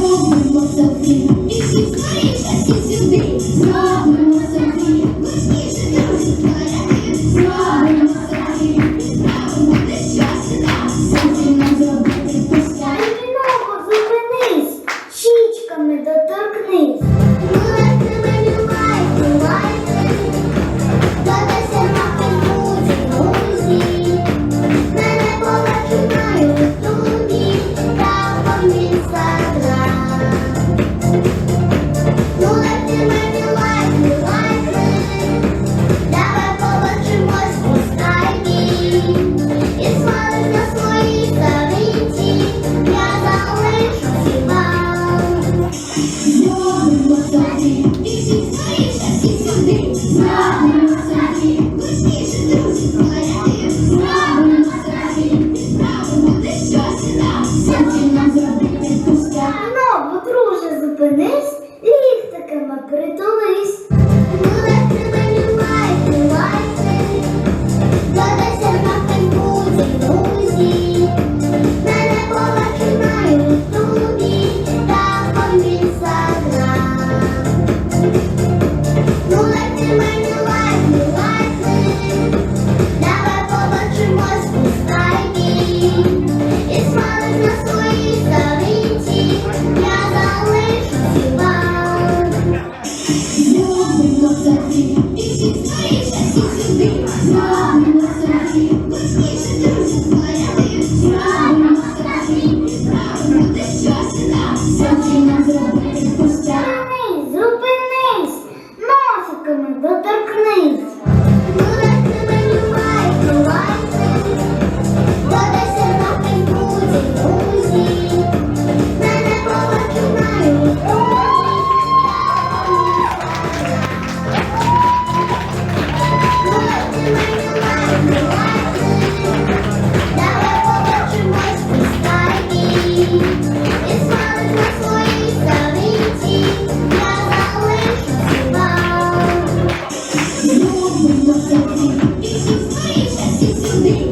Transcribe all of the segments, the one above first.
Зробимо собі, сюди, зробимо собі, гучніше друзі тваряки, зробимо собі, відправимо нещасна, зовсім нам зробити постійно. Зупинись, щічками доторкнись. Всіх знатимуся.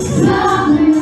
Amen.